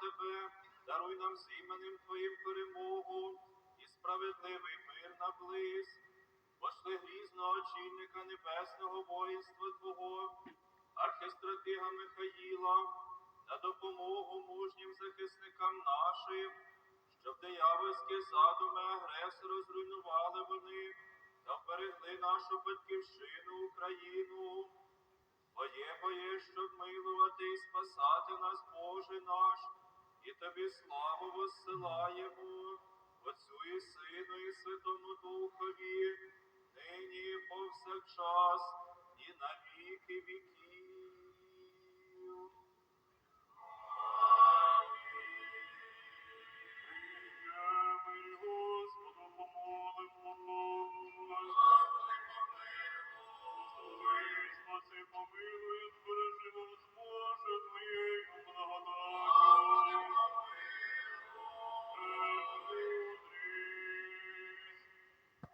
Тебе, даруй нам з іменем Твоїм перемогу і справедливий мир наблизь. Пошли грізного очільника небесного воїнства Твого, архистратига Михаїла, на допомогу мужнім захисникам нашим, щоб диявольські задуми агресора зруйнували вони та вберегли нашу батьківщину Україну. Боє, боє, щоб милувати і спасати нас, Боже наш, і тобі славу висилаємо Отцю і Сину, і Святому Духові, нині повсякчас, і на віки віків. Господу помолимо, Господи помилуй, Господи помилуй,